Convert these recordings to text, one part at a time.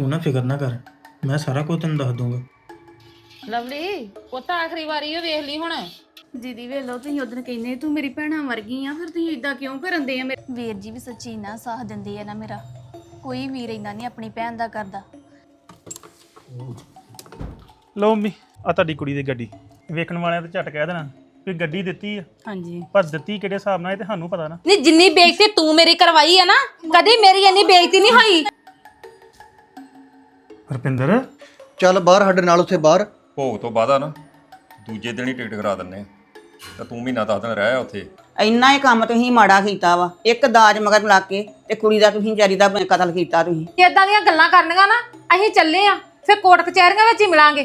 ਤੂੰ ਨਾ ਫਿਕਰ ਨਾ ਕਰ ਮੈਂ ਸਾਰਾ ਕੁਝ ਤੈਨੂੰ ਦੱਸ ਦੂੰਗਾ। ਲਵਲੀ ਉਹ ਤਾਂ ਆਖਰੀ ਵਾਰੀ ਉਹ ਵੇਖ ਲਈ ਹੁਣ। ਦੀਦੀ ਵੇਖ ਲਓ ਤੁਸੀਂ ਉਦੋਂ ਕਹਿੰਦੇ ਤੂੰ ਮੇਰੀ ਭੈਣਾਂ ਵਰਗੀ ਆ ਫਿਰ ਤੁਸੀਂ ਇਦਾਂ ਕਿਉਂ ਕਰਨ ਦੇ ਆ ਮੇਰੇ? ਵੀਰ ਜੀ ਵੀ ਸੱਚੀ ਨਾ ਸਾਥ ਦਿੰਦੇ ਆ ਨਾ ਮੇਰਾ ਕੋਈ ਵੀਰ ਇੰਨਾ ਨਹੀਂ ਆਪਣੀ ਭੈਣ ਦਾ ਕਰਦਾ। ਲਓ ਮੰਮੀ ਆ ਤੁਹਾਡੀ ਕੁੜੀ ਦੀ ਗੱਡੀ। ਵੇਖਣ ਵਾਲਿਆਂ ਤੇ ਝਟ ਕਹਿ ਦੇਣਾ ਵੀ ਗੱਡੀ ਦਿੱਤੀ ਆ। ਹਾਂਜੀ। ਪਰ ਦਿੱਤੀ ਕਿਹੜੇ ਹਿਸਾਬ ਨਾਲ ਇਹ ਤੇ ਸਾਨੂੰ ਪਤਾ ਨਾ। ਨਹੀਂ ਜਿੰਨੀ ਬੇਇੱਜ਼ਤੀ ਤੂੰ ਮੇਰੀ ਕਰਵਾਈ ਹੈ ਨਾ ਕਦੀ ਮੇਰੀ ਇੰਨੀ ਬੇਇੱਜ਼ਤੀ ਨਹੀਂ ਹੋਈ। ਰਪਿੰਦਰ। ਚੱਲ ਬਾਹਰ ਸਾਡੇ ਨਾਲ ਉੱਥੇ ਬਾਹਰ। ਭੋਗ ਤੋਂ ਬਾਅਦ ਆ ਨਾ ਦੂਜੇ ਦਿਨ ਹੀ ਟਿਕਟ ਕਰਾ ਦਿੰਨੇ ਆ। ਤਾਂ ਤੂੰ ਮਹੀਨਾ ਦਸ ਦਿਨ ਰਹਿ ਆ ਉੱਥੇ। ਇੰਨਾ ਹੀ ਕੰਮ ਤੁਸੀਂ ਮਾੜਾ ਕੀਤਾ ਵਾ ਇੱਕ ਦਾਜ ਮਗਰ ਲਾ ਕੇ ਤੇ ਕੁੜੀ ਦਾ ਤੁਸੀਂ ਵਿਚਾਰੀ ਦਾ ਕਤਲ ਕੀਤਾ ਤੁਸੀਂ। ਇਦਾਂ ਦੀਆਂ ਗੱਲਾਂ ਕਰਨੀਆਂ ਨਾ ਅਸੀਂ ਚੱਲੇ ਆ ਫਿਰ ਕੋਰਟ ਕਚਹਿਰੀਆਂ ਵਿੱਚ ਹੀ ਮਿਲਾਂਗੇ।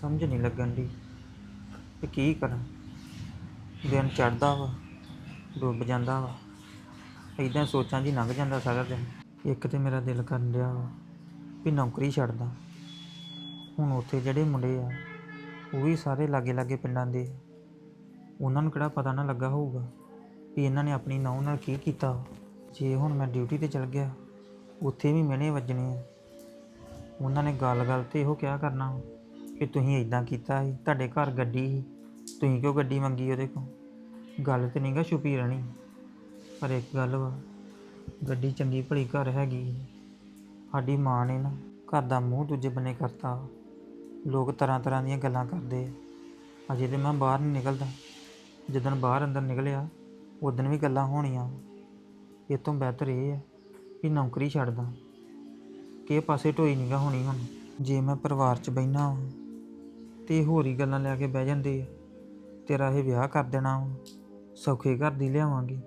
ਸਮਝ ਨਹੀਂ ਲੱਗਣ ਦੀ ਕਿ ਕੀ ਕਰਾਂ। ਦਿਨ ਚੜਦਾ ਵਾ। ਡੁੱਬ ਜਾਂਦਾ ਵਾ। ਇਦਾਂ ਸੋਚਾਂ 'ਚ ਹੀ ਲੰਘ ਜਾਂਦਾ ਸਾਰਾ ਦਿਨ। ਇੱਕ ਤੇ ਮੇਰਾ ਦਿਲ ਕਰਨ ਡਿਆ ਵਾ ਵੀ ਨੌਕਰੀ ਛੱਡਦਾ ਹੁਣ ਉੱਥੇ ਜਿਹੜੇ ਮੁੰਡੇ ਆ, ਉਹ ਵੀ ਸਾਰੇ ਲਾਗੇ ਲਾਗੇ ਪਿੰਡਾਂ ਦੇ। ਉਹਨਾਂ ਨੂੰ ਕਿਹੜਾ ਪਤਾ ਨਾ ਲੱਗਾ ਹੋਊਗਾ ਵੀ ਇਹਨਾਂ ਨੇ ਆਪਣੀ ਨੌਂ ਨਾਲ ਕੀ ਕੀਤਾ। ਜੇ ਹੁਣ ਮੈਂ ਡਿਊਟੀ ਤੇ ਚਲ ਗਿਆ, ਉੱਥੇ ਵੀ ਮਿਹਣੇ ਵੱਜਣੇ ਆ। ਉਹਨਾਂ ਨੇ ਗੱਲ-ਗੱਲ ਤੇ ਇਹੋ ਕਿਹਾ ਕਰਨਾ ਵਾ ਕਿ ਤੁਸੀਂ ਇਦਾਂ ਕੀਤਾ ਸੀ, ਤੁਹਾਡੇ ਘਰ ਗੱਡੀ ਸੀ। ਤੁਸੀਂ ਕਿਉਂ ਗੱਡੀ ਮੰਗੀ ਉਹਦੇ ਕੋਲ? ਗੱਲ ਤੇ ਨਹੀਂਗਾ ਛੁਪੀ ਰਹਿਣੀ ਪਰ ਇੱਕ ਗੱਲ ਵਾ ਗੱਡੀ ਚੰਗੀ ਭਲੀ ਘਰ ਹੈਗੀ ਸਾਡੀ ਮਾਂ ਨੇ ਨਾ ਘਰ ਦਾ ਮੂੰਹ ਦੂਜੇ ਬੰਨੇ ਕਰਤਾ। ਲੋਕ ਤਰ੍ਹਾਂ ਤਰ੍ਹਾਂ ਦੀਆਂ ਗੱਲਾਂ ਕਰਦੇ ਆ। ਅਜੇ ਤੇ ਮੈਂ ਬਾਹਰ ਨਹੀਂ ਨਿਕਲਦਾ। ਜਦੋਂ ਬਾਹਰ ਅੰਦਰ ਨਿਕਲਿਆ ਉਦੋਂ ਵੀ ਗੱਲਾਂ ਹੋਣੀਆਂ। ਇਹ ਤੋਂ ਬਿਹਤਰ ਇਹ ਹੈ ਕਿ ਨੌਕਰੀ ਛੱਡਦਾ ਕਿ ਪਾਸੇ ਢੋਈ ਨਹੀਂਗਾ ਹੋਣੀ ਹੁਣ। ਜੇ ਮੈਂ ਪਰਿਵਾਰ 'ਚ ਬੈਠਾ ਹਾਂ ਤੇ ਹੋਰ ਹੀ ਗੱਲਾਂ ਲੈ ਕੇ ਬਹਿ ਜਾਂਦੇ ਤੇਰਾ ਇਹ ਵਿਆਹ ਕਰ ਦੇਣਾ ਵਾ, ਸੌਖੇ ਘਰ ਦੀ ਲਿਆਵਾਂਗੇ।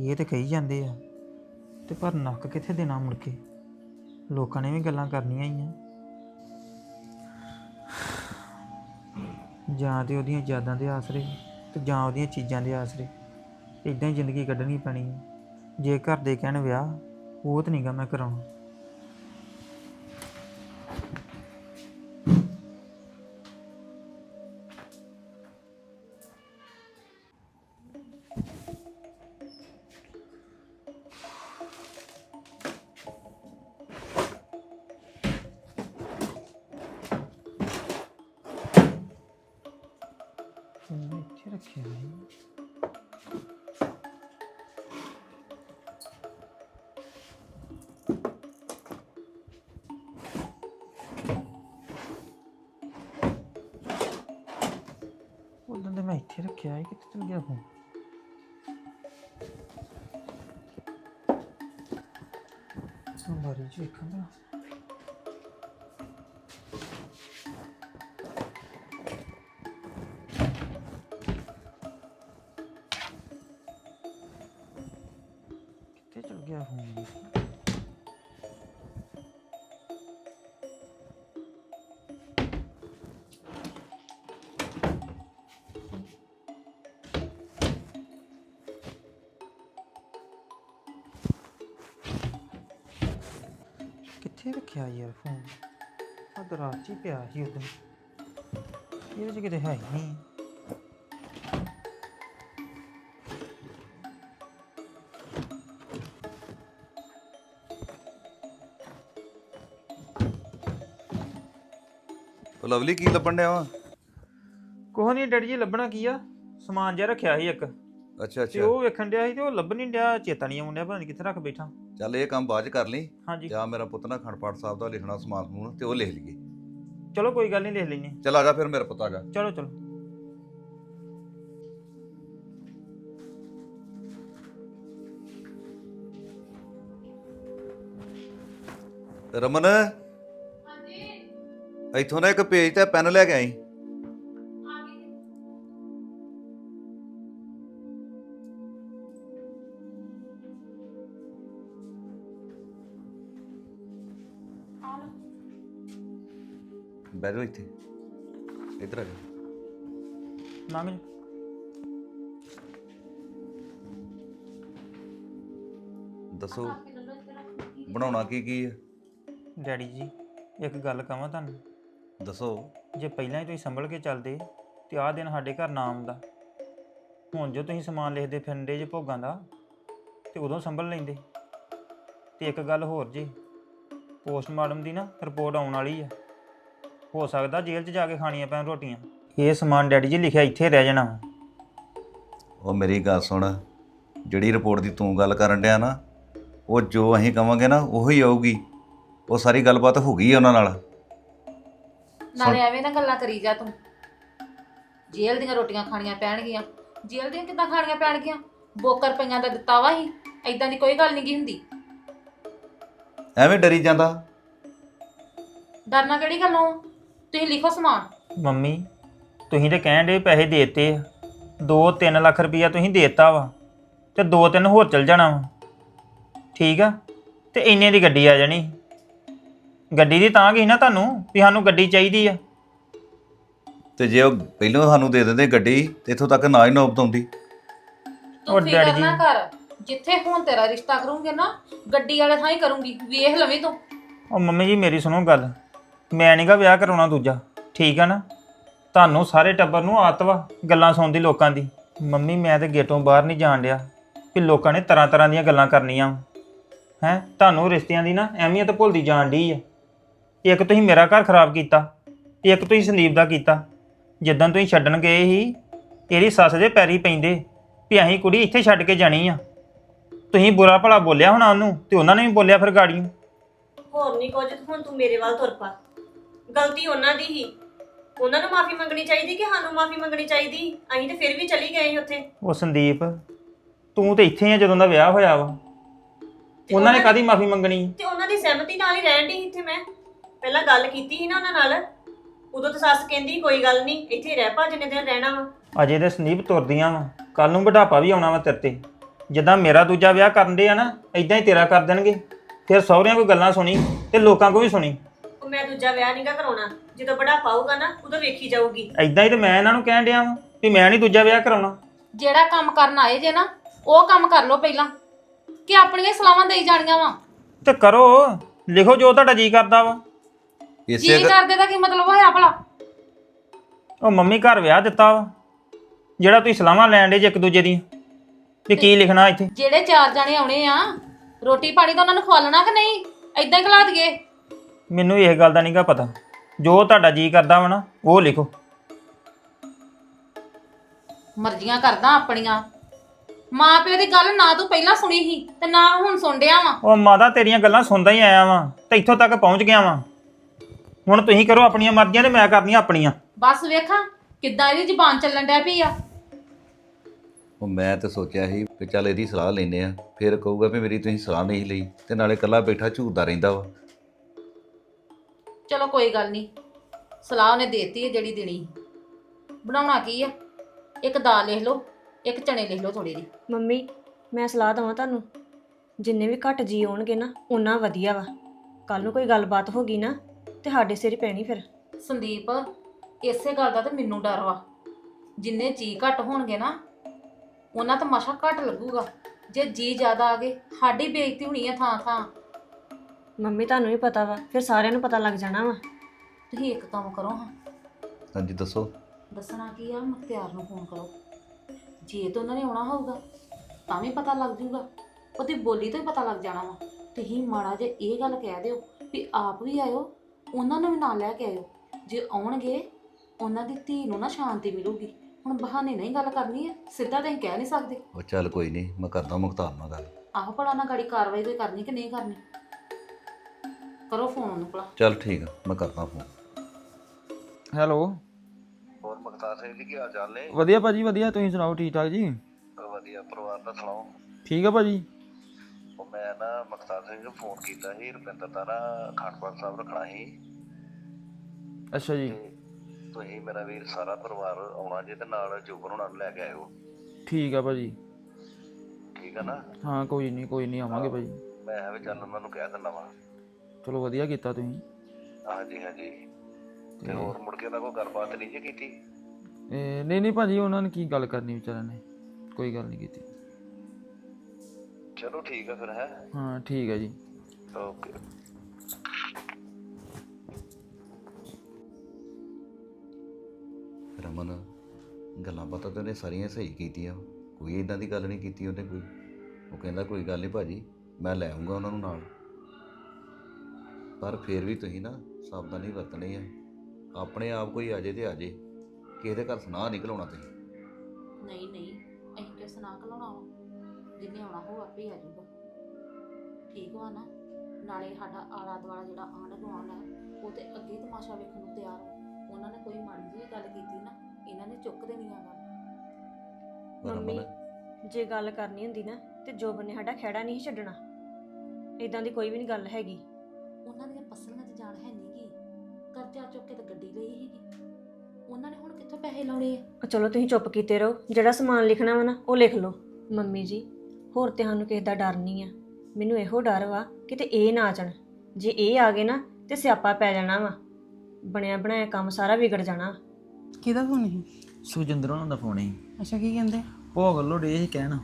ਇਹ ਤੇ ਕਹੀ ਜਾਂਦੇ ਆ। ਤੇ ਪਰ ਨੱਕ ਕਿੱਥੇ ਦੇਣਾ ਮੁੜ ਕੇ? ਲੋਕਾਂ ਨੇ ਵੀ ਗੱਲਾਂ ਕਰਨੀਆਂ ਹੀ ਆ। ਜਾਂ ਤੇ ਉਹਦੀਆਂ ਯਾਦਾਂ ਦੇ ਆਸਰੇ ਤੇ ਜਾਂ ਉਹਦੀਆਂ ਚੀਜ਼ਾਂ ਦੇ ਆਸਰੇ। ਇਦਾਂ ਹੀ ਜ਼ਿੰਦਗੀ ਕੱਢਣੀ ਪੈਣੀ ਹੈ ਜੇ ਘਰ ਦੇ ਕਹਿਣ ਵਿਆਹ, ਉਹ ਤਾਂ ਨਹੀਂਗਾ ਮੈਂ ਕਰਾਉਣਾ। ਇਹਨੂੰ ਰੱਖਿਆ ਹੈ ਉਦੋਂ ਮੈਂ ਇੱਥੇ ਰੱਖਿਆ ਹੈ ਕਿੱਥੇ ਚਲ ਗਿਆ ਫੋਨ ਸੰਭਾਰੀ ਚ ਵੇਖਾਂਗਾ ਕਿੱਥੇ ਰੱਖਿਆ ਯਾਰ ਫੋਨ ਆ ਦਰਾਜ 'ਚ ਹੀ ਪਿਆ ਸੀ ਉਦੋਂ ਇਹਦੇ 'ਚ ਕਿਤੇ ਹੈ ਹੀ ਨਹੀਂ। ਉਹ ਲਵਲੀ ਕੀ ਲੱਭਣ ਡਿਆ ਵਾ? ਕੋਹ ਨਹੀਂ ਡੈਡੀ ਜੀ ਲੱਭਣਾ ਕੀ ਆ? ਸਮਾਨ ਜਿਹਾ ਰੱਖਿਆ ਸੀ ਇੱਕ। ਅੱਛਾ ਤੇ ਉਹ ਵੇਖਣ ਡਿਆ ਸੀ ਤੇ ਉਹ ਲੱਭ ਨਹੀਂ ਡਿਆ ਚੇਤਾ ਨਹੀਂ ਆਉਂਦਿਆ ਪਤਾ ਨਹੀਂ ਕਿੱਥੇ ਰੱਖ ਬੈਠਾ। ਚੱਲ ਇਹ ਕੰਮ ਬਾਅਦ ਚ ਕਰ ਲਈ ਹਾਂਜੀ। ਜਾਂ ਮੇਰਾ ਪੁੱਤ ਨਾ ਖੰਡ ਪਾਠ ਸਾਹਿਬ ਦਾ ਲਿਖਣਾ ਸਮਾਨ ਸਮੂਨ ਤੇ ਉਹ ਲਿਖ ਲਈਏ। ਚਲੋ ਕੋਈ ਗੱਲ ਨਹੀਂ ਲਿਖ ਲੈਨੇ ਚੱਲ ਆ ਜਾ ਫਿਰ ਮੇਰਾ ਪੁੱਤ ਆ ਜਾ। ਚਲੋ ਚਲੋ। ਰਮਨ? ਹਾਂਜੀ। ਇੱਥੋਂ ਨਾ ਇੱਕ ਪੇਜ ਤੇ ਪੈਨ ਲੈ ਕੇ ਆਈ। ਬਹਿ ਜਾ ਇੱਥੇ। ਇੱਧਰ ਆ ਜਾ ਲੰਘ ਜਾ। ਦੱਸੋ ਬਣਾਉਣਾ ਕੀ ਕੀ ਹੈ ਡੈਡੀ ਜੀ ਇੱਕ ਗੱਲ ਕਹਾਂ ਤੁਹਾਨੂੰ? ਦੱਸੋ। ਜੇ ਪਹਿਲਾਂ ਹੀ ਤੁਸੀਂ ਸੰਭਲ ਕੇ ਚੱਲਦੇ ਤੇ ਆਹ ਦਿਨ ਸਾਡੇ ਘਰ ਨਾ ਆਉਂਦਾ ਹੁਣ ਜੋ ਤੁਸੀਂ ਸਮਾਨ ਲਿਖਦੇ ਫਿਰਦੇ ਜੇ ਭੋਗਾਂ ਦਾ ਤੇ ਉਦੋਂ ਸੰਭਲ ਲੈਂਦੇ। ਤੇ ਇੱਕ ਗੱਲ ਹੋਰ ਜੀ ਪੋਸਟਮਾਰਟਮ ਦੀ ਨਾ ਰਿਪੋਰਟ ਆਉਣ ਵਾਲੀ ਆ। ਹੋ ਸਕਦਾ ਜੇਲ੍ਹ 'ਚ ਜਾ ਕੇ ਖਾਣੀਆਂ ਪੈਣ ਰੋਟੀਆਂ। ਇਹ ਸਮਾਨ ਡੈਡੀ ਜੀ ਲਿਖਿਆ ਇੱਥੇ ਰਹਿ ਜਾਣਾ ਵਾ। ਉਹ ਮੇਰੀ ਗੱਲ ਸੁਣ ਜਿਹੜੀ ਰਿਪੋਰਟ ਦੀ ਤੂੰ ਗੱਲ ਕਰਨ ਡਿਆ ਨਾ ਉਹ ਜੋ ਅਸੀਂ ਕਵਾਂਗੇ ਨਾ ਉਹੀ ਆਊਗੀ। ਉਹ ਸਾਰੀ ਗੱਲਬਾਤ ਹੋ ਗਈ ਉਹਨਾਂ ਨਾਲ। ਨਾਲੇ ਐਵੇਂ ਨਾ ਗੱਲਾਂ ਕਰੀ ਜਾ ਤੂੰ। ਜੇਲ੍ਹ ਦੀਆਂ ਰੋਟੀਆਂ ਖਾਣੀਆਂ ਪੈਣਗੀਆਂ। ਜੇਲ੍ਹ ਦੀਆਂ ਕਿੱਦਾਂ ਖਾਣੀਆਂ ਪੈਣਗੀਆਂ? ਬੋਕਰ ਪਈਆਂ ਦਾ ਦਿੱਤਾ ਵਾ ਹੀ ਐਦਾਂ ਦੀ ਕੋਈ ਗੱਲ ਨਹੀਂ ਗੀ ਹੁੰਦੀ। ਐਵੇਂ ਡਰੀ ਜਾਂਦਾ। ਡਰਨਾ ਕਿਹੜੀ ਗੱਲੋਂ? ਤੁਸੀਂ ਲਿਖੋ ਸਮਾਨ। ਮੰਮੀ ਤੁਸੀਂ ਤੇ ਕਹਿਣ ਦੇ ਪੈਸੇ ਦੇਤੇ ਆ। 2-3 ਲੱਖ ਰੁਪਈਆ ਤੁਸੀਂ ਦੇਤਾ ਵਾ ਤੇ 2-3 ਹੋਰ ਚਲ ਜਾਣਾ ਵਾ। ਠੀਕ ਆ? ਤੇ ਇੰਨੇ ਦੀ ਗੱਡੀ ਆ ਜਾਣੀ। ਗੱਡੀ ਦੀ ਤਾਂ ਗਈ ਨਾ ਤੁਹਾਨੂੰ ਵੀ ਸਾਨੂੰ ਗੱਡੀ ਚਾਹੀਦੀ ਆ। ਤੇ ਜੇ ਉਹ ਪਹਿਲਾਂ ਸਾਨੂੰ ਦੇ ਦਿੰਦੇ ਗੱਡੀ ਤੇ ਇੱਥੋਂ ਤੱਕ ਨਾ ਹੀ ਨੌਬਤ ਆਉਂਦੀ ਤੂੰ ਉਹ ਫਿਕਰ ਡੈਡੀ ਨਾ ਜੀ। ਕਰ। ਜਿੱਥੇ ਹੁਣ ਤੇਰਾ ਰਿਸ਼ਤਾ ਕਰੂੰਗੇ ਨਾ ਗੱਡੀ ਵਾਲੇ ਥਾਂ ਹੀ ਕਰੂੰਗੀ। ਵੇਖ ਲਵੀਂ ਤੂੰ। ਉਹ ਮੰਮੀ ਜੀ ਮੇਰੀ ਸੁਣੋ ਗੱਲ। ਮੈਂ ਨਹੀਂਗਾ ਵਿਆਹ ਕਰਾਉਣਾ ਦੂਜਾ। ਠੀਕ ਆ ਨਾ? ਤੁਹਾਨੂੰ ਸਾਰੇ ਟੱਬਰ ਨੂੰ ਆਦਤ ਵਾ ਗੱਲਾਂ ਸੁਣਦੀ ਲੋਕਾਂ ਦੀ। ਮੰਮੀ, ਮੈਂ ਤੇ ਗੇਟੋਂ ਬਾਹਰ ਨਹੀਂ ਜਾਣ ਡਿਆ ਕਿ ਲੋਕਾਂ ਨੇ ਤਰ੍ਹਾਂ ਤਰ੍ਹਾਂ ਦੀਆਂ ਗੱਲਾਂ ਕਰਨੀਆਂ ਹੈ? ਤੁਹਾਨੂੰ ਰਿਸ਼ਤਿਆਂ ਦੀ ਨਾ ਅਹਿਮੀਅਤ ਭੁੱਲਦੀ ਜਾਣ ਡਈ ਆ। ਇੱਕ ਤੁਸੀਂ ਮੇਰਾ ਘਰ ਖਰਾਬ ਕੀਤਾ, ਇੱਕ ਤੁਸੀਂ ਸੰਦੀਪ ਦਾ ਕੀਤਾ। ਜਿੱਦਾਂ ਤੁਸੀਂ ਛੱਡਣ ਗਏ ਸੀ, ਇਹਦੀ ਸੱਸ ਦੇ ਪੈਰੀ ਪੈਂਦੇ ਵੀ ਅਸੀਂ ਕੁੜੀ ਇੱਥੇ ਛੱਡ ਕੇ ਜਾਣੀ ਆ। ਤੁਸੀਂ ਬੁਰਾ ਭਲਾ ਬੋਲਿਆ ਹੋਣਾ ਉਹਨੂੰ ਤੇ ਉਹਨਾਂ ਨੇ ਵੀ ਬੋਲਿਆ ਫਿਰ ਗਾੜੀ ਹੋਰ ਨਹੀਂ ਕੁਝ, ਹੁਣ ਤੂੰ ਮੇਰੇ ਵੱਲ ਤੁਰ ਪਾ। ਗਲਤੀ ਉਹਨਾਂ ਦੀ ਹੀ। ਉਹਨਾਂ ਨੂੰ ਮਾਫੀ ਮੰਗਣੀ ਚਾਹੀਦੀ ਕਿ ਸਾਨੂੰ ਮਾਫੀ ਮੰਗਣੀ ਚਾਹੀਦੀ? ਅਸੀਂ ਤੇ ਫਿਰ ਵੀ ਚਲੀ ਗਏ ਸੀ ਉੱਥੇ। ਉਹ ਸੰਦੀਪ ਤੂੰ ਤੇ ਇੱਥੇ ਆ ਜਦੋਂ ਦਾ ਵਿਆਹ ਹੋਇਆ ਵਾ। ਉਹਨਾਂ ਨੇ ਕਾਦੀ ਮਾਫੀ ਮੰਗਣੀ? ਤੇ ਉਹਨਾਂ ਦੀ ਸਹਿਮਤੀ ਨਾਲ ਹੀ ਰਹਿਣ ਦੀ ਇੱਥੇ ਮੈਂ। ਪਹਿਲਾਂ ਗੱਲ ਕੀਤੀ ਸੀ ਨਾ ਉਹਨਾਂ ਨਾਲ। ਉਦੋਂ ਤਾਂ ਸੱਸ ਕਹਿੰਦੀ ਕੋਈ ਗੱਲ ਨਹੀਂ ਇੱਥੇ ਹੀ ਰਹਿ ਪਾ ਜਿੰਨੇ ਦਿਨ ਰਹਿਣਾ ਵਾ। ਅਜੇ ਤੇ ਸੰਦੀਪ ਤੁਰਦੀਆਂ ਵਾ। ਕੱਲ ਨੂੰ ਬੁਢਾਪਾ ਵੀ ਆਉਣਾ ਵਾ ਤੇਰੇ ਤੇ। ਜਿੱਦਾਂ ਮੇਰਾ ਦੂਜਾ ਵਿਆਹ ਕਰਨ ਦੇ ਆ ਨਾ ਇਦਾਂ ਹੀ ਤੇਰਾ ਕਰ ਦੇਣਗੇ। ਫਿਰ ਸਹੁਰਿਆਂ ਕੋਈ ਗੱਲਾਂ ਸੁਣੀ ਤੇ ਲੋਕਾਂ ਕੋ ਵੀ ਸੁਣੀ। ਉਹ ਮੈਂ ਦੂਜਾ ਵਿਆਹ ਨਹੀਂਗਾ ਕਰਾਉਣਾ। ਜਦੋਂ ਬੜਾ ਪਾਊਗਾ ਨਾ ਉਦੋਂ ਵੇਖੀ ਜਾਊਗੀ। ਇਦਾਂ ਹੀ ਤੇ ਮੈਂ ਇਹਨਾਂ ਨੂੰ ਕਹਿਣ ਡਿਆ ਵਾਂ ਵੀ ਮੈਂ ਨਹੀਂ ਦੂਜਾ ਵਿਆਹ ਕਰਾਉਣਾ। ਜਿਹੜਾ ਕੰਮ ਕਰਨ ਆਏ ਜੇ ਨਾ ਉਹ ਕੰਮ ਕਰ ਲਓ ਪਹਿਲਾਂ। ਕਿ ਆਪਣੀਆਂ ਸਲਾਹਾਂ ਦੇਈ ਜਾਣੀਆਂ ਵਾ। ਤੇ ਕਰੋ ਲਿਖੋ ਜੋ ਤੁਹਾਡਾ ਜੀ ਕਰਦਾ ਵਾ। ਜੀ ਇਸੇ ਗ- ਕਰਦੇ ਦਾ ਕੀ ਮਤਲਬ ਹੋਇਆ ਭਲਾ? ਉਹ ਮੰਮੀ ਘਰ ਵਿਆਹ ਦਿੱਤਾ ਵਾ। ਜਿਹੜਾ ਤੁਸੀਂ ਸਲਾਹਾਂ ਲੈਣ ਦੇ ਜੇ ਇੱਕ ਦੂਜੇ ਦੀ ਵੀ ਕੀ ਲਿਖਣਾ ਇੱਥੇ। ਜਿਹੜੇ ਚਾਰ ਜਾਣੇ ਆਉਣੇ ਆ ਰੋਟੀ ਪਾਣੀ ਤਾਂ ਉਹਨਾਂ ਨੂੰ ਖਵਾਲਣਾ ਕਿ ਨਹੀਂ? ਐਦਾਂ ਹੀ ਖਿਲਾ ਦਈਏ। ਮੈਨੂੰ ਇਹ ਗੱਲ ਦਾ ਨਹੀਂਗਾ ਪਤਾ। ਜੋ ਤੁਹਾਡਾ ਜੀ ਕਰਦਾ ਵਾ ਨਾ ਉਹ ਲਿਖੋ। ਮਰਜ਼ੀਆਂ ਕਰਦਾ ਆਪਣੀਆਂ। ਮਾਂ ਪਿਓ ਦੀ ਗੱਲ ਨਾ ਤੂੰ ਪਹਿਲਾਂ ਸੁਣੀ ਸੀ ਤੇ ਨਾ ਹੁਣ ਸੁਣ ਡਿਆ ਵਾ। ਉਹ ਮਾਤਾ ਤੇਰੀਆਂ ਗੱਲਾਂ ਸੁਣਦਾ ਹੀ ਆਇਆ ਵਾਂ ਤੇ ਇੱਥੋਂ ਤੱਕ ਪਹੁੰਚ ਗਿਆ ਵਾਂ। ਹੁਣ ਤੁਸੀਂ ਕਰੋ ਆਪਣੀਆਂ ਮਰਜ਼ੀਆਂ ਤੇ ਮੈਂ ਕਰਨੀਆਂ ਆਪਣੀਆਂ। ਬਸ ਵੇਖਾਂ ਕਿੱਦਾਂ ਇਹਦੀ ਜ਼ੁਬਾਨ ਚੱਲਣ ਡਿਆ ਪਈ ਆ। ਉਹ ਮੈਂ ਤੇ ਸੋਚਿਆ ਸੀ ਕਿ ਚੱਲ ਇਹਦੀ ਸਲਾਹ ਲੈਨੇ ਆ। ਫਿਰ ਕਹੂਗਾ ਵੀ ਮੇਰੀ ਤੁਸੀਂ ਸਲਾਹ ਨਹੀਂ ਲਈ ਤੇ ਨਾਲੇ ਇਕੱਲਾ ਬੈਠਾ ਝੂਰਦਾ ਰਹਿੰਦਾ ਵਾ। ਚਲੋ ਕੋਈ ਗੱਲ ਨਹੀਂ। ਸਲਾਹ ਉਹਨੇ ਦੇਤੀ ਹੈ ਜਿਹੜੀ ਦੇਣੀ। ਬਣਾਉਣਾ ਕੀ ਆ? ਇੱਕ ਦਾਲ ਲਿਖ ਲਓ ਇੱਕ ਚਣੇ ਲਿਖ ਲਓ ਥੋੜੀ ਜਿਹੀ। ਮੰਮੀ ਮੈਂ ਸਲਾਹ ਦਵਾਂ ਤੁਹਾਨੂੰ। ਜਿੰਨੇ ਵੀ ਘੱਟ ਜੀ ਆਉਣਗੇ ਨਾ ਉਹਨਾਂ ਵਧੀਆ ਵਾ। ਕੱਲ ਨੂੰ ਕੋਈ ਗੱਲਬਾਤ ਹੋ ਗਈ ਨਾ ਤੇ ਸਾਡੇ ਸਿਰ ਹੀ ਪੈਣੀ ਫਿਰ। ਸੰਦੀਪ ਇਸੇ ਗੱਲ ਦਾ ਤਾਂ ਮੈਨੂੰ ਡਰ ਵਾ। ਜਿੰਨੇ ਜੀ ਘੱਟ ਹੋਣਗੇ ਨਾ ਉਹਨਾਂ ਤਾਂ ਮਸ਼ਾ ਘੱਟ ਲੱਗੂਗਾ। ਜੇ ਜੀ ਜ਼ਿਆਦਾ ਆ ਗਏ ਸਾਡੀ ਬੇਇੱਜ਼ਤੀ ਹੋਣੀ ਆ ਥਾਂ ਥਾਂ ਮੰਮੀ ਤੁਹਾਨੂੰ ਵੀ ਪਤਾ ਵਾ ਫਿਰ ਸਾਰਿਆਂ ਨੂੰ ਪਤਾ ਲੱਗ ਜਾਣਾ ਵਾ। ਤੁਸੀਂ ਇੱਕ ਕੰਮ ਕਰੋ ਹਾਂ। ਹਾਂਜੀ ਦੱਸੋ। ਦੱਸਣਾ ਕੀ ਆ ਮੁਖਤਿਆਰ ਨੂੰ ਫੋਨ ਕਰੋ। ਜੇ ਤਾਂ ਉਹਨਾਂ ਨੇ ਆਉਣਾ ਹੋਊਗਾ ਤਾਂ ਵੀ ਪਤਾ ਲੱਗ ਜੂਗਾ। ਉਹਦੀ ਬੋਲੀ ਤੋਂ ਹੀ ਪਤਾ ਲੱਗ ਜਾਣਾ ਵਾ। ਤੁਸੀਂ ਮਾੜਾ ਜੇ ਇਹ ਗੱਲ ਕਹਿ ਦਿਓ ਵੀ ਆਪ ਵੀ ਆਇਓ ਉਹਨਾਂ ਨੂੰ ਵੀ ਨਾਲ ਲੈ ਕੇ ਆਇਓ। ਜੇ ਆਉਣਗੇ ਉਹਨਾਂ ਦੀ ਧੀ ਨੂੰ ਨਾ ਸ਼ਾਂਤੀ ਮਿਲੂਗੀ। ਹੁਣ ਬਹਾਨੇ ਨਹੀਂ ਗੱਲ ਕਰਨੀ ਹੈ ਸਿੱਧਾ ਤਾਂ ਅਸੀਂ ਕਹਿ ਨਹੀਂ ਸਕਦੇ। ਉਹ ਚੱਲ ਕੋਈ ਨਹੀਂ ਮੈਂ ਕਰਦਾ ਮੁਖਤਾਰ ਨਾਲ ਗੱਲ। ਆਹੋ ਭਲਾ ਨਾ ਗਾੜੀ ਕਾਰਵਾਈ ਕੋਈ ਕਰਨੀ ਕਿ ਨਹੀਂ ਕਰਨੀ? ਕਰੋ ਫੋਨ ਉਹਨੂੰ ਭਲਾ। ਚੱਲ ਠੀਕ ਆ ਮੈਂ ਕਰਦਾ ਫੋਨ। ਹੈਲੋ। ਹੋਰ ਮੁਖਤਾਰ ਸਿੰਘ ਜੀ ਕੀ ਹਾਲ ਚਾਲ ਨੇ? ਵਧੀਆ ਭਾਜੀ ਵਧੀਆ। ਤੁਸੀਂ ਸੁਣਾਓ ਠੀਕ ਠਾਕ ਜੀ? ਵਧੀਆ ਪਰਿਵਾਰ ਦਾ ਸੁਣਾਓ? ਠੀਕ ਆ ਭਾਜੀ। ਉਹ ਮੈਂ ਨਾ ਮੁਖਤਾਰ ਸਿੰਘ ਨੂੰ ਫੋਨ ਕੀਤਾ ਸੀ ਰੁਪਿੰਦਰ ਦਾ ਨਾ ਖਾਨਪਾਨ ਸਾਹਿਬ ਰੱਖਣਾ ਸੀ। ਅੱਛਾ ਜੀ। ਤੇ ਤੁਸੀਂ ਮੇਰਾ ਵੀਰ ਸਾਰਾ ਪਰਿਵਾਰ ਆਉਣਾ ਜੇ ਤੇ ਨਾਲ ਜੋਬਨ ਹੋਣਾ ਨੂੰ ਲੈ ਕੇ ਆਇਓ। ਠੀਕ ਆ ਭਾਜੀ। ਠੀਕ ਆ ਨਾ? ਹਾਂ ਕੋਈ ਨਹੀਂ ਕੋਈ ਨਹੀਂ ਆਵਾਂਗੇ ਭਾਜੀ। ਮੈਂ ਐਵੇਂ ਚੱਲ ਉਹਨਾਂ ਨੂੰ ਕਹਿ ਦਿੰਦਾ ਵਾ। ਚਲੋ ਵਧੀਆ ਕੀਤਾ ਤੁਸੀਂ। ਹਾਂਜੀ ਹਾਂਜੀ। ਤੇ ਹੋਰ ਮੁੜ ਕੇ ਤਾਂ ਕੋਈ ਗੱਲਬਾਤ ਨਹੀਂ ਜੀ ਕੀਤੀ। ਇਹ ਨਹੀਂ ਨਹੀਂ ਭਾਜੀ ਉਹਨਾਂ ਨੇ ਕੀ ਗੱਲ ਕਰਨੀ ਵਿਚਾਰਿਆਂ ਨੇ? ਕੋਈ ਗੱਲ ਨਹੀਂ ਕੀਤੀ। ਚਲੋ ਠੀਕ ਆ ਫਿਰ ਹੈ? ਹਾਂ ਠੀਕ ਹੈ ਜੀ। ਓਕੇ। ਰਮਨ ਗੱਲਾਂ ਬਾਤਾਂ ਤਾਂ ਉਹਨੇ ਸਾਰੀਆਂ ਸਹੀ ਕੀਤੀਆਂ। ਕੋਈ ਇਦਾਂ ਦੀ ਗੱਲ ਨਹੀਂ ਕੀਤੀ ਉਹਨੇ ਕੋਈ। ਉਹ ਕਹਿੰਦਾ ਕੋਈ ਗੱਲ ਨਹੀਂ ਭਾਜੀ ਮੈਂ ਲੈ ਆਉਂਗਾ ਉਹਨਾਂ ਨੂੰ ਨਾਲ। ਪਰ ਫਿਰ ਵੀ ਤੁਸੀਂ ਨਾ ਸਾਵਧਾਨੀ ਵਰਤਣੀ ਆ। ਆਪਣੇ ਆਪ ਕੋਈ ਆ ਜੇ ਤੇ ਆ ਜੇ। ਕਿਸੇ ਦੇ ਘਰ ਸੁਨਾਹ ਨਿਕਲਾਉਣਾ ਤੁਸੀਂ। ਨਹੀਂ ਨਹੀਂ। ਅਸੀਂ ਕਿ ਸੁਣਾ ਘਲਾਉਣਾ ਵਾ? ਜਿੰਨੇ ਆਉਣਾ ਹੋ ਆਪੇ ਆ ਜਾਊਗਾ। ਠੀਕ ਵਾ ਨਾ? ਨਾਲੇ ਸਾਡਾ ਆਲਾ ਦੁਆਲਾ ਜਿਹੜਾ ਆਂਢ ਗੁਆਂਢ ਹੈ ਉਹ ਤੇ ਅੱਗੇ ਤਮਾਸ਼ਾ ਵੇਖਣ ਨੂੰ ਤਿਆਰ ਆ। ਉਹਨਾਂ ਨੇ ਕੋਈ ਮਾੜੀ ਜਿਹੀ ਗੱਲ ਕੀਤੀ ਨਾ ਇਹਨਾਂ ਨੇ ਚੁੱਕ ਦੇਣੀ ਆ ਗੱਲ। ਪਰ ਮੰਮੀ ਅਮਨ ਜੇ ਗੱਲ ਕਰਨੀ ਹੁੰਦੀ ਨਾ ਤੇ ਜੋਬਨ ਨੇ ਸਾਡਾ ਖਹਿੜਾ ਨਹੀਂ ਸੀ ਛੱਡਣਾ। ਇਦਾਂ ਦੀ ਕੋਈ ਵੀ ਨਹੀਂ ਗੱਲ ਹੈਗੀ। ਉਹਨਾਂ ਦੀਆਂ ਪਸਲੀਆਂ 'ਚ ਜਾਣ ਹੈ ਨਹੀਂਗੀ ਕਰਜ਼ਾ ਚੁੱਕ ਕੇ ਤਾਂ ਗੱਡੀ ਲਈ ਸੀਗੀ। ਉਹਨਾਂ ਨੇ ਹੁਣ ਕਿੱਥੋਂ ਪੈਸੇ ਲਾਉਣੇ ਆ? ਉਹ ਚਲੋ ਤੁਸੀਂ ਚੁੱਪ ਕੀਤੇ ਰਹੋ। ਜਿਹੜਾ ਸਮਾਨ ਲਿਖਣਾ ਵਾ ਨਾ ਉਹ ਲਿਖ ਲਓ। ਮੰਮੀ ਜੀ ਹੋਰ ਤੇ ਸਾਨੂੰ ਕਿਸੇ ਦਾ ਡਰ ਨਹੀਂ ਆ। ਮੈਨੂੰ ਇਹੋ ਡਰ ਵਾ ਕਿਤੇ ਇਹ ਨਾ ਆਚਣ ਜੇ ਇਹ ਆ ਗਏ ਨਾ ਤੇ ਸਿਆਪਾ ਪੈ ਜਾਣਾ ਵਾ। ਬਣਿਆ ਬਣਾਇਆ ਕੰਮ ਸਾਰਾ ਵਿਗੜ ਜਾਣਾ। ਕਿਹਦਾ ਫੋਨ ਸੀ? ਸੁਜਿੰਦਰ ਉਹਨਾਂ ਦਾ ਫੋਨ ਸੀ। ਅੱਛਾ ਕੀ ਕਹਿੰਦੇ? ਭੋਗ ਲੋੜੇ ਸੀ ਕਹਿਣ।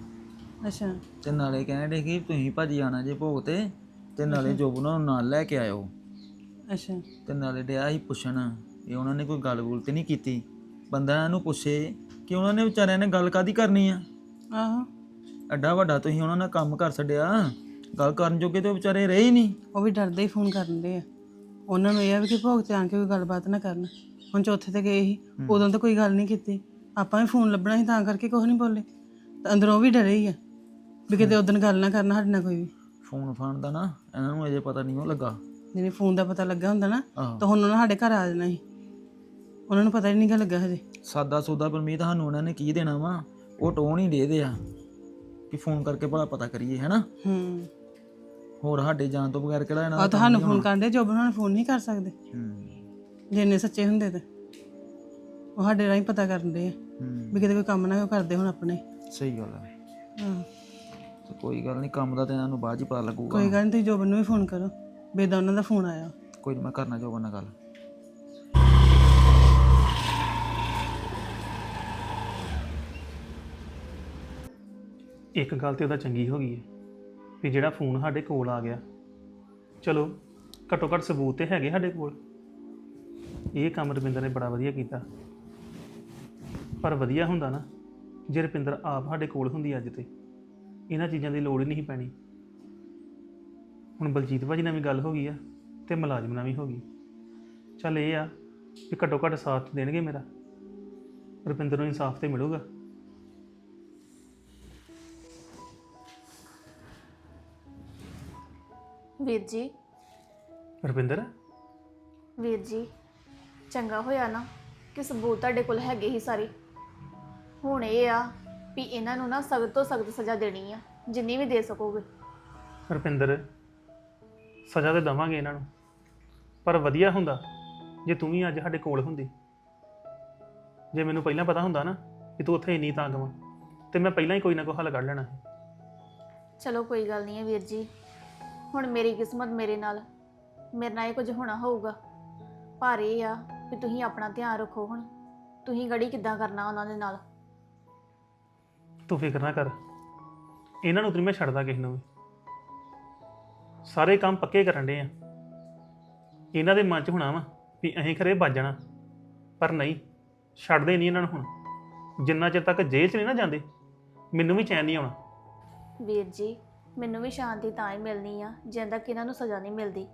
ਅੱਛਾ। ਤੇ ਨਾਲੇ ਕਹਿੰਦੇ ਕਿ ਤੁਸੀਂ ਭਾਜੀ ਆਣਾ ਜੇ ਭੋਗ ਤੇ। ਤੇ ਨਾਲੇ ਜੋਬ ਉਹਨਾਂ ਨੂੰ ਨਾਲ ਲੈ ਕੇ ਆਇਓ। ਅੱਛਾ। ਤੇ ਨਾਲੇ ਡਿਆ ਸੀ ਪੁੱਛਣ ਇਹ ਉਹਨਾਂ ਨੇ ਕੋਈ ਗੱਲ-ਗੁਲ ਤੇ ਨਹੀਂ ਕੀਤੀ? ਬੰਦਾ ਇਹਨੂੰ ਪੁੱਛੇ ਕਿ ਉਹਨਾਂ ਨੇ ਵਿਚਾਰਿਆਂ ਨੇ ਗੱਲ ਕਾਦੀ ਕਰਨੀ ਆ? ਆਹੋ। ਐਡਾ ਵੱਡਾ ਤੁਸੀਂ ਉਹਨਾਂ ਨਾਲ ਕੰਮ ਕਰ ਛੱਡਿਆ। ਗੱਲ ਕਰਨ ਜੋਗੇ ਤੇ ਉਹ ਵਿਚਾਰੇ ਰਹੇ ਹੀ ਨਹੀਂ। ਉਹ ਵੀ ਡਰਦੇ ਹੀ ਫੋਨ ਕਰਨ ਦੇ ਆ। ਉਹਨਾਂ ਨੂੰ ਇਹ ਆ ਵੀ ਕਿ ਭੋਗ ਤੇ ਆਣ ਕੇ ਕੋਈ ਗੱਲਬਾਤ ਨਾ ਕਰਨ। ਹੁਣ ਚੌਥੇ ਤੇ ਗਏ ਸੀ। ਉਦੋਂ ਤਾਂ ਕੋਈ ਗੱਲ ਨਹੀਂ ਕੀਤੀ। ਆਪਾਂ ਵੀ ਫੋਨ ਲੱਭਣਾ ਸੀ ਤਾਂ ਕਰਕੇ ਕੁਝ ਨਹੀਂ ਬੋਲੇ। ਤੇ ਅੰਦਰੋਂ ਉਹ ਵੀ ਡਰੇ ਹੀ ਆ। ਵੀ ਕਿਤੇ ਉਦੋਂ ਗੱਲ ਨਾ ਕਰਨਾ ਸਾਡੇ ਨਾਲ ਕੋਈ ਵੀ। ਫੋਨ ਫਾਨ ਦਾ ਨਾ ਇਹਨਾਂ ਨੂੰ ਅਜੇ ਪਤਾ ਨਹੀਂ ਉਹ ਲੱਗਾ। ਜਿਹਨੇ ਫੋਨ ਦਾ ਪਤਾ ਲੱਗਾ ਹੁੰਦਾ ਨਾ ਆਹੋ। ਤਾਂ ਹੁਣ ਉਹਨਾਂ ਸਾਡੇ ਘਰ ਆ ਜਾਣਾ ਸੀ। ਉਹਨਾਂ ਨੂੰ ਪਤਾ ਹੀ ਨਹੀਂ ਗਾ ਲੱਗਾ ਹਜੇ। ਸਾਦਾ ਸੌਦਾ ਪਰਮੀਤ ਸਾਨੂੰ ਉਹਨਾਂ ਨੇ ਕੀ ਦੇਣਾ ਵਾ? ਉਹ ਟੋਨ ਹੀ ਦੇ ਦੇ ਆ ਕਿ ਫੋਨ ਕਰਕੇ ਭਲਾ ਪਤਾ ਕਰੀਏ ਹੈਨਾ? ਹੂੰ। ਹੋਰ ਸਾਡੇ ਜਾਣ ਤੋਂ ਬਗੈਰ ਕਿਹੜਾ ਇਹਨਾਂ ਆ ਦਾ ਤੁਹਾਨੂੰ ਫੋਨ ਕਰਦੇ ਉਹਨਾਂ ਨੂੰ ਫੋਨ ਨਹੀਂ ਕਰ ਸਕਦੇ। ਹੂੰ। ਜੇ ਇੰਨੇ ਸੱਚੇ ਹੁੰਦੇ ਤੇ। ਉਹ ਸਾਡੇ ਰਾਹੀਂ ਪਤਾ ਕਰਦੇ ਆ ਹੂੰ। ਵੀ ਕਿਤੇ ਕੋਈ ਕੰਮ ਨਾ ਉਹ ਕਰਦੇ ਹੁਣ ਆਪਣੇ। ਸਹੀ ਗੱਲ ਹੈ ਹਾਂ। ਕੋਈ ਗੱਲ ਨਹੀਂ ਕੰਮ ਦਾ ਤੇ ਇਹਨਾਂ ਨੂੰ ਬਾਅਦ ਚ ਪਤਾ ਲੱਗੂਗਾ। ਕੋਈ ਗੱਲ ਨਹੀਂ ਤੁਸੀਂ ਜੋਬਨ ਨੂੰ ਵੀ ਫੋਨ ਕਰੋ ਬੇਦਾ ਉਹਨਾਂ ਦਾ ਫੋਨ ਆਇਆ। ਕੋਈ ਨੀ ਮੈਂ ਕਰਨਾ ਜੋ ਕਰਨਾ ਗੱਲ। ਇੱਕ ਗੱਲ ਤੇ ਉਹਦਾ ਚੰਗੀ ਹੋ ਗਈ ਹੈ ਵੀ ਜਿਹੜਾ ਫੋਨ ਸਾਡੇ ਕੋਲ ਆ ਗਿਆ। ਚਲੋ ਘੱਟੋ ਘੱਟ ਸਬੂਤ ਤੇ ਹੈਗੇ ਸਾਡੇ ਕੋਲ। ਇਹ ਕੰਮ ਰਵਿੰਦਰ ਨੇ ਬੜਾ ਵਧੀਆ ਕੀਤਾ। ਪਰ ਵਧੀਆ ਹੁੰਦਾ ਨਾ ਜੇ ਰੁਪਿੰਦਰ ਆਪ ਸਾਡੇ ਕੋਲ ਹੁੰਦੀ ਅੱਜ ਤੇ। ਇਹਨਾਂ ਚੀਜ਼ਾਂ ਦੀ ਲੋੜ ਹੀ ਨਹੀਂ ਪੈਣੀ। ਹੁਣ ਬਲਜੀਤ ਭਾਜੀ ਨਾਲ ਵੀ ਗੱਲ ਹੋ ਗਈ ਆ ਤੇ ਮੁਲਾਜ਼ਮ ਨਾਲ ਵੀ ਹੋ ਗਈ। ਚੱਲ ਇਹ ਆ ਕਿ ਘੱਟੋ ਘੱਟ ਸਾਥ ਦੇਣਗੇ ਮੇਰਾ। ਰੁਪਿੰਦਰ ਨੂੰ ਇਨਸਾਫ ਤੇ ਮਿਲੂਗਾ। ਵੀਰ ਜੀ। ਰੁਪਿੰਦਰ? ਵੀਰ ਜੀ ਚੰਗਾ ਹੋਇਆ ਨਾ ਕਿ ਸਬੂਤ ਤੁਹਾਡੇ ਕੋਲ ਹੈਗੇ ਹੀ ਸਾਰੇ। ਹੁਣ ਇਹ ਆ ਵੀ ਇਹਨਾਂ ਨੂੰ ਨਾ ਸਖਤ ਤੋਂ ਸਖਤ ਸਜ਼ਾ ਦੇਣੀ ਆ ਜਿੰਨੀ ਵੀ ਦੇ ਸਕੋਗੇ। ਰੁਪਿੰਦਰ ਸਜ਼ਾ ਤੇ ਦਵਾਂਗੇ ਇਹਨਾਂ ਨੂੰ ਪਰ ਵਧੀਆ ਹੁੰਦਾ ਜੇ ਤੂੰ ਵੀ ਅੱਜ ਸਾਡੇ ਕੋਲ ਹੁੰਦੀ। ਜੇ ਮੈਨੂੰ ਪਹਿਲਾਂ ਪਤਾ ਹੁੰਦਾ ਨਾ ਕਿ ਤੂੰ ਉੱਥੇ ਇੰਨੀ ਤੰਗ ਵਾਂ ਤੇ ਮੈਂ ਪਹਿਲਾਂ ਹੀ ਕੋਈ ਨਾ ਕੋਈ ਹੱਲ ਕੱਢ ਲੈਣਾ ਸੀ। ਚਲੋ ਕੋਈ ਗੱਲ ਨਹੀਂ ਹੈ ਵੀਰ ਜੀ ਹੁਣ ਮੇਰੀ ਕਿਸਮਤ ਮੇਰੇ ਨਾਲ ਮੇਰੇ ਨਾਲ ਇਹ ਕੁਝ ਹੋਣਾ ਹੋਊਗਾ। ਪਰ ਇਹ ਆ ਵੀ ਤੁਸੀਂ ਆਪਣਾ ਧਿਆਨ ਰੱਖੋ ਹੁਣ ਤੁਸੀਂ ਗੜੀ ਕਿੱਦਾਂ ਕਰਨਾ ਉਹਨਾਂ ਦੇ ਨਾਲ। ਤੂੰ ਫਿਕਰ ਨਾ ਕਰ। ਇਹਨਾਂ ਨੂੰ ਤੇ ਮੈਂ ਛੱਡਦਾ ਕਿਸੇ ਨੂੰ ਵੀ। ਸਾਰੇ ਕੰਮ ਪੱਕੇ ਕਰਨ ਦੇ ਆ। ਇਹਨਾਂ ਦੇ ਮਨ 'ਚ ਹੋਣਾ ਵਾ ਵੀ ਅਸੀਂ ਖਰੇ ਜਾਣਾ। ਪਰ ਨਹੀਂ ਛੱਡਦੇ ਨਹੀਂ ਇਹਨਾਂ ਨੂੰ ਹੁਣ। ਜਿੰਨਾ ਚਿਰ ਤੱਕ ਜੇਲ੍ਹ 'ਚ ਨਹੀਂ ਨਾ ਜਾਂਦੇ ਮੈਨੂੰ ਵੀ ਚੈਨ ਨਹੀਂ ਆਉਣਾ। ਵੀਰ ਜੀ ਮੈਨੂੰ ਵੀ ਸ਼ਾਂਤੀ ਤਾਂ ਹੀ ਮਿਲਣੀ ਆ ਜਿੰਦਾ ਕਿ ਇਹਨਾਂ ਨੂੰ ਸਜ਼ਾ ਨਹੀਂ ਮਿਲਦੀ।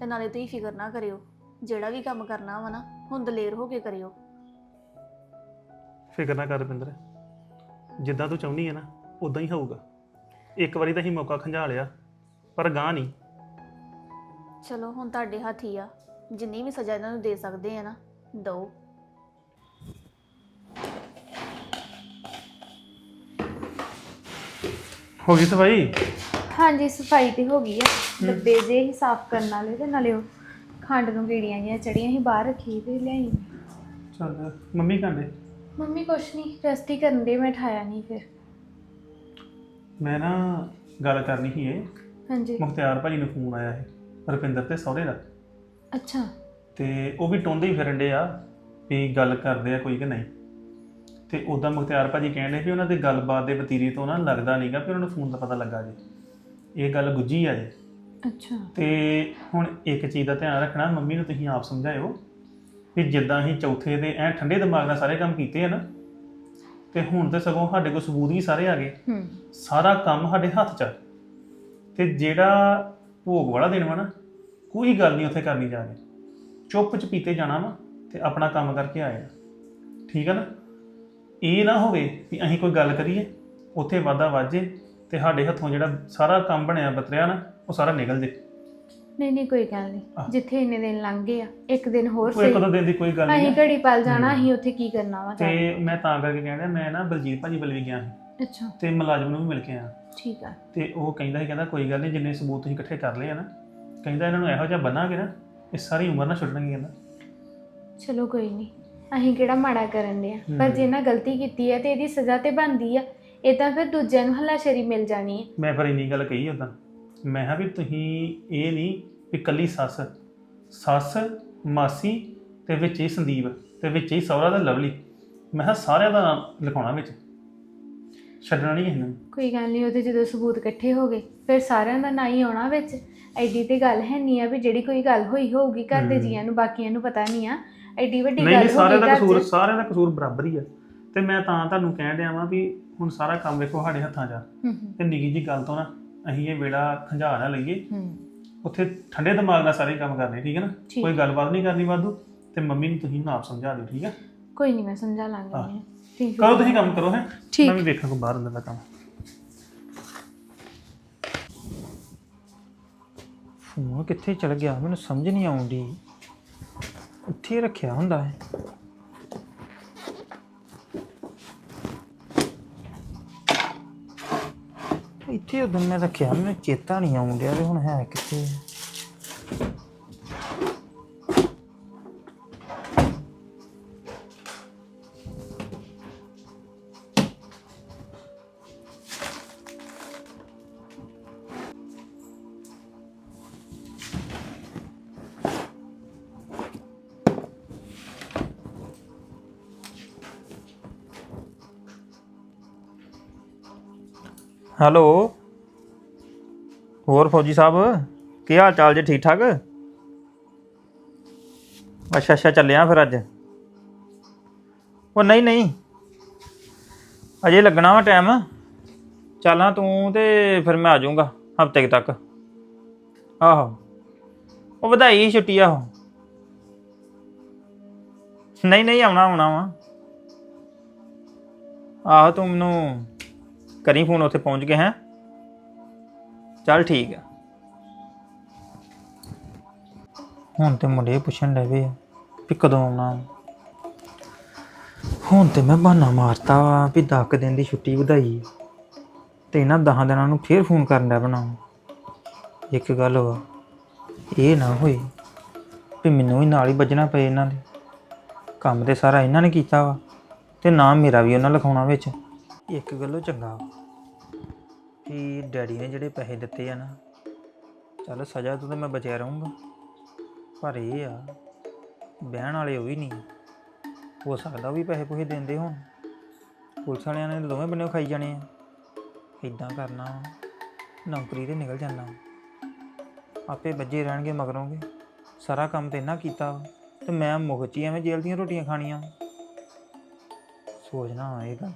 ਤੇ ਨਾਲੇ ਤੁਸੀਂ ਫਿਕਰ ਨਾ ਕਰਿਓ ਜਿਹੜਾ ਵੀ ਕੰਮ ਕਰਨਾ ਵਾ ਨਾ ਹੁਣ ਦਲੇਰ ਹੋ ਕੇ ਕਰਿਓ। ਫਿਕਰ ਨਾ ਕਰ ਰੁਪਿੰਦਰ। ਜਿੱਦਾਂ ਤੂੰ ਚਾਹੁੰਦੀ ਹੈ ਨਾ ਉਦਾਂ ਹੀ ਹੋਊਗਾ। ਇੱਕ ਵਾਰੀ ਤਾਂ ਹੀ ਮੌਕਾ ਖੰਝਾ ਲਿਆ ਪਰ ਗਾਂ ਨਹੀਂ। ਚਲੋ ਹੁਣ ਤੁਹਾਡੇ ਹੱਥ ਹੀ ਆ। ਜਿੰਨੀ ਵੀ ਸਜ਼ਾ ਇਹਨਾਂ ਨੂੰ ਦੇ ਸਕਦੇ ਆ ਨਾ ਦਿਓ। ਹੋ ਗਈ ਸਫ਼ਾਈ? ਹਾਂਜੀ ਸਫ਼ਾਈ ਤੇ ਹੋ ਗਈ ਆ। ਡੱਬੇ ਜੇ ਹੀ ਸਾਫ਼ ਕਰਨ ਵਾਲੇ ਤੇ ਨਾਲੇ ਉਹ ਖੰਡ ਨੂੰ ਕੀੜੀਆਂ ਜਿਹੀਆਂ ਚੜੀਆਂ ਸੀ ਬਾਹਰ ਰੱਖੀ ਤੇ ਲਿਆਈ। ਚੱਲ ਮੰਮੀ ਕਹਿੰਦੇ ਮੰਮੀ ਕੁਛ ਨਹੀਂ ਰੈਸਟ ਹੀ ਕਰਨ ਦੇ ਮੈਂ ਠਾਇਆ ਨਹੀਂ ਫਿਰ। ਮੈਂ ਨਾ ਗੱਲ ਕਰਨੀ ਸੀ ਇਹ। ਹਾਂਜੀ। ਮੁਖਤਿਆਰ ਭਾਜੀ ਨੂੰ ਫੋਨ ਆਇਆ ਹੈ ਰੁਪਿੰਦਰ ਤੇ ਸਹੁਰੇ ਦਾ। ਅੱਛਾ। ਤੇ ਉਹ ਵੀ ਟੋਂਦੇ ਹੀ ਫਿਰਨ ਡੇ ਆ ਵੀ ਗੱਲ ਕਰਦੇ ਆ ਕੋਈ ਕਿ ਨਹੀਂ। ਤੇ ਉਦਾਂ ਮੁਖਤਿਆਰ ਭਾਜੀ ਕਹਿੰਦੇ ਵੀ ਉਹਨਾਂ ਦੀ ਗੱਲਬਾਤ ਦੇ ਵਤੀਰੇ ਤੋਂ ਨਾ ਲੱਗਦਾ ਨਹੀਂਗਾ ਵੀ ਉਹਨਾਂ ਨੂੰ ਫੋਨ ਦਾ ਪਤਾ ਲੱਗਾ ਜੇ। ਇਹ ਗੱਲ ਗੁੱਝੀ ਆ ਜੇ। ਅੱਛਾ। ਤੇ ਹੁਣ ਇੱਕ ਚੀਜ਼ ਦਾ ਧਿਆਨ ਰੱਖਣਾ ਮੰਮੀ ਨੂੰ ਤੁਸੀਂ ਆਪ ਸਮਝਾਇਓ ਕਿ ਜਿੱਦਾਂ ਅਸੀਂ ਚੌਥੇ ਦੇ ਐ ਠੰਡੇ ਦਿਮਾਗ ਨਾਲ ਸਾਰੇ ਕੰਮ ਕੀਤੇ ਆ ਨਾ ਤੇ ਹੁਣ ਤੇ ਸਗੋਂ ਸਾਡੇ ਕੋਲ ਸਬੂਤ ਵੀ ਸਾਰੇ ਆ ਗਏ। ਹੂੰ। ਸਾਰਾ ਕੰਮ ਸਾਡੇ ਹੱਥ 'ਚ ਆ। ਤੇ ਜਿਹੜਾ ਭੋਗ ਵਾਲਾ ਦਿਨ ਵਾ ਨਾ ਕੋਈ ਗੱਲ ਨਹੀਂ ਉੱਥੇ ਕਰਨੀ ਜਾ ਕੇ। ਚੁੱਪ ਚਪੀਤੇ ਜਾਣਾ ਵਾ ਤੇ ਆਪਣਾ ਕੰਮ ਕਰਕੇ ਆਏ ਆ। ਠੀਕ ਆ ਨਾ? ਇਹ ਨਾ ਹੋਵੇ ਵੀ ਅਸੀਂ ਕੋਈ ਗੱਲ ਕਰੀਏ ਉੱਥੇ ਵਾਧਾ ਵਾਜੇ ਤੇ ਸਾਡੇ ਹੱਥੋਂ ਜਿਹੜਾ ਸਾਰਾ ਕੰਮ ਬਣਿਆ ਬਤਰਿਆ ਨਾ ਉਹ ਸਾਰਾ ਨਿਕਲ ਜੇ। ਨਹੀਂ ਨਹੀਂ ਕੋਈ ਗੱਲ ਨਹੀਂ। ਜਿੱਥੇ ਇੰਨੇ ਦਿਨ ਲੰਘ ਗਏ ਆ ਇੱਕ ਦਿਨ ਹੋਰ ਕੋਈ ਇੱਕ ਦੋ ਦਿਨ ਦੀ ਕੋਈ ਗੱਲ ਅਸੀਂ ਨਹੀਂ ਘੜੀ ਪਲ ਜਾਣਾ। ਅਸੀਂ ਉੱਥੇ ਕੀ ਕਰਨਾ ਵਾ। ਤੇ ਮੈਂ ਤਾਂ ਕਰਕੇ ਕਹਿੰਦਾ ਮੈਂ ਨਾ ਬਲਜੀਤ ਭਾਜੀ ਵੱਲ ਵੀ ਗਿਆ ਸੀ। ਅੱਛਾ। ਤੇ ਮੁਲਾਜ਼ਮ ਨੂੰ ਵੀ ਮਿਲ ਕੇ ਆਇਆ। ਠੀਕ ਆ। ਤੇ ਉਹ ਕਹਿੰਦਾ ਸੀ ਕਹਿੰਦਾ ਕੋਈ ਗੱਲ ਨਹੀਂ ਜਿੰਨੇ ਸਬੂਤ ਤੁਸੀਂ ਇਕੱਠੇ ਕਰ ਲਏ ਆ ਨਾ ਕਹਿੰਦਾ ਇਹਨਾਂ ਨੂੰ ਇਹੋ ਜਿਹਾ ਬਣਾਗੇ ਨਾ ਇਹ ਸਾਰੀ ਉਮਰ ਨਾ ਛੱਡਣਗੇ ਕਹਿੰਦਾ ਚਲੋ ਕੋਈ ਨਹੀਂ ਅਸੀਂ ਕਿਹੜਾ ਮਾੜਾ ਕਰਨ ਦੇ ਆ। ਪਰ। ਜੇ ਨਾ ਗਲਤੀ ਕੀਤੀ ਹੈ ਤੇ ਇਹਦੀ ਸਜ਼ਾ ਤੇ ਬਣਦੀ ਆ ਇਹ ਤਾਂ ਫਿਰ ਦੂਜਿਆਂ ਨੂੰ ਹੱਲਾਸ਼ੇਰੀ ਮਿਲ ਜਾਣੀ ਹੈ ਮੈਂ ਫਿਰ ਇੰਨੀ ਗੱਲ ਕਹੀ ਉਦਾਂ ਮੈਂ ਕਿਹਾ ਵੀ ਤੁਸੀਂ ਇਹ ਨਹੀਂ ਵੀ ਕੱਲੀ ਸੱਸ ਸੱਸ ਮਾਸੀ ਤੇ ਵਿੱਚ ਹੀ ਸੰਦੀਪ ਤੇ ਵਿੱਚ ਹੀ ਸਹੁਰਾ ਦਾ ਲਵਲੀ। ਮੈਂ ਕਿਹਾ ਸਾਰਿਆਂ ਦਾ ਨਾਮ ਲਿਖਾਉਣਾ ਵਿੱਚ। ਛੱਡਣਾ ਨਹੀਂ ਕਿਸੇ ਨੂੰ। ਕੋਈ ਗੱਲ ਨਹੀਂ ਉਹਦੇ ਜਦੋਂ ਸਬੂਤ ਇਕੱਠੇ ਹੋ ਗਏ ਫਿਰ ਸਾਰਿਆਂ ਦਾ ਨਾਂ ਹੀ ਆਉਣਾ ਵਿੱਚ। ਐਡੀ ਤੇ ਗੱਲ ਹੈ ਨਹੀਂ ਆ ਵੀ ਜਿਹੜੀ ਕੋਈ ਗੱਲ ਹੋਈ ਹੋਊਗੀ ਘਰ ਦੇ। ਜੀਆਂ ਨੂੰ ਬਾਕੀਆਂ ਨੂੰ ਪਤਾ ਨਹੀਂ ਆ। ਐਡੀ ਵੱਡੀ ਗੱਲ ਨਹੀਂ ਸਾਰਿਆਂ ਦਾ ਕਸੂਰ ਸਾਰਿਆਂ ਦਾ ਕਸੂਰ ਬਰਾਬਰ ਹੀ ਆ। ਤੇ ਮੈਂ ਤਾਂ ਤੁਹਾਨੂੰ ਕਹਿਣ ਡਿਆ ਵਾਂ ਵੀ ਹੁਣ ਸਾਰਾ ਕੰਮ ਵੇਖੋ ਸਾਡੇ ਹੱਥਾਂ 'ਚ ਆ। ਹੂੰ ਹੂੰ, ਤੇ ਨਿੱਕੀ ਜੀ ਗੱਲ ਤੋਂ ਨਾ ਅਸੀਂ ਇਹ ਵੇੜਾ ਖੰਜਾ ਨਾ ਲਈਏ। ਹੂੰ। ਉੱਥੇ ਠੰਡੇ ਦਿਮਾਗ ਨਾਲ ਸਾਰੇ ਕੰਮ ਕਰਨੇ ਠੀਕ ਹੈ ਨਾ? ਠੀਕ। ਕੋਈ ਗੱਲਬਾਤ ਨਹੀਂ ਕਰਨੀ ਵਾਧੂ ਤੇ ਮੰਮੀ ਨੂੰ ਤੁਸੀਂ ਨਾਪ ਸਮਝਾ ਦਿਓ ਠੀਕ ਹੈ? ਕੋਈ ਨਹੀਂ ਮੈਂ ਸਮਝਾ ਲਾਂਗੀ। ਆਹ। ਉਹਨੂੰ। ਠੀਕ ਕਰੋ ਤੁਸੀਂ ਕੰਮ ਕਰੋ ਹੈ? ਠੀਕ। ਮੈਂ ਵੀ ਵੇਖਾਂ ਕੋ ਬਾਹਰ ਅੰਦਰ ਦਾ ਕੰਮ। ਫੋਨ ਕਿੱਥੇ ਚਲ ਗਿਆ? ਮੈਨੂੰ ਸਮਝ ਨਹੀਂ ਆਉਂਦੀ। ਹੀ ਰੱਖਿਆ ਹੁੰਦਾ ਹੈ। ਇੱਥੇ ਉਦੋਂ ਮੈਂ ਰੱਖਿਆ ਮੈਨੂੰ ਚੇਤਾ ਨਹੀਂ ਆਉਣ ਡਿਆ ਵੀ ਹੁਣ ਹੈ ਕਿੱਥੇ। ਹੈਲੋ। ਹੋਰ ਫੌਜੀ ਸਾਹਿਬ, ਕੀ ਹਾਲ ਚਾਲ ਜੇ? ਠੀਕ ਠਾਕ? ਅੱਛਾ ਅੱਛਾ ਚੱਲਿਆ ਫਿਰ ਅੱਜ। ਉਹ ਨਹੀਂ ਨਹੀਂ। ਅਜੇ ਲੱਗਣਾ ਵਾ ਟਾਈਮ। ਚੱਲਾਂ ਤੂੰ ਤੇ ਫਿਰ ਮੈਂ ਆ ਜਾਊਂਗਾ ਹਫ਼ਤੇ ਤੱਕ। ਆਹੋ। ਉਹ ਵਧਾਈ ਛੁੱਟੀ, ਆਹੋ। ਨਹੀਂ ਨਹੀਂ, ਆਉਣਾ ਆਉਣਾ ਵਾ। ਆਹੋ, ਤੂੰ ਮੈਨੂੰ ਕਰੀ ਫੋਨ ਉੱਥੇ ਪਹੁੰਚ ਗਏ ਹੈ। ਚੱਲ ਠੀਕ ਆ। ਹੁਣ ਤੇ ਮੁੰਡੇ ਪੁੱਛਣ ਲੱਗੇ ਆ ਵੀ ਕਦੋਂ ਆਉਣਾ ਹੁਣ ਤੇ ਮੈਂ ਬਹਾਨਾ ਮਾਰਤਾ ਵਾ ਵੀ 10 ਦਿਨ ਦੀ ਛੁੱਟੀ ਵਧਾਈ। ਤੇ ਇਹਨਾਂ 10 ਦਿਨਾਂ ਨੂੰ ਫੇਰ ਫੋਨ ਕਰਨ ਦਾ ਬਣਾ ਇੱਕ ਗੱਲ ਵਾ, ਇਹ ਨਾ ਹੋਈ ਵੀ ਮੈਨੂੰ ਹੀ ਨਾਲ ਹੀ ਵੱਜਣਾ ਪਏ ਇਹਨਾਂ ਦੇ। ਕੰਮ ਤੇ ਸਾਰਾ ਇਹਨਾਂ ਨੇ ਕੀਤਾ ਵਾ ਤੇ ਨਾਮ ਮੇਰਾ ਵੀ ਉਹਨਾਂ ਲਿਖਾਉਣਾ ਵਿੱਚ। ਇੱਕ ਗੱਲੋਂ ਚੰਗਾ ਵਾ। ਕਿ ਡੈਡੀ ਨੇ ਜਿਹੜੇ ਪੈਸੇ ਦਿੱਤੇ ਆ ਨਾ ਚੱਲ ਸਜ਼ਾ ਤੋਂ ਤਾਂ ਮੈਂ ਬਚਿਆ ਰਹੂੰਗਾ। ਪਰ ਇਹ ਆ ਬਹਿਣ ਵਾਲੇ ਉਹ ਵੀ ਨਹੀਂ। ਹੋ ਸਕਦਾ ਵੀ ਪੈਸੇ ਪੂਸੇ ਦਿੰਦੇ ਹੋਣ। ਪੁਲਿਸ ਵਾਲਿਆਂ ਨੇ ਦੋਵੇਂ ਬੰਨੇ ਖਾਈ ਜਾਣੇ ਆ। ਇਦਾਂ ਕਰਨਾ ਨੌਕਰੀ ਤੇ ਨਿਕਲ ਜਾਣਾ ਆਪੇ ਬੱਜੇ ਰਹਿਣਗੇ ਮਗਰੋਂਗੇ ਸਾਰਾ ਕੰਮ ਤੇ ਇਹਨਾਂ ਕੀਤਾ ਵਾ, ਤੇ ਮੈਂ ਮੁਖਚੀ ਐਵੇਂ ਜੇਲ੍ਹ ਦੀਆਂ ਰੋਟੀਆਂ ਖਾਣੀਆਂ। ਸੋਚਣਾ ਇਹ ਗੱਲ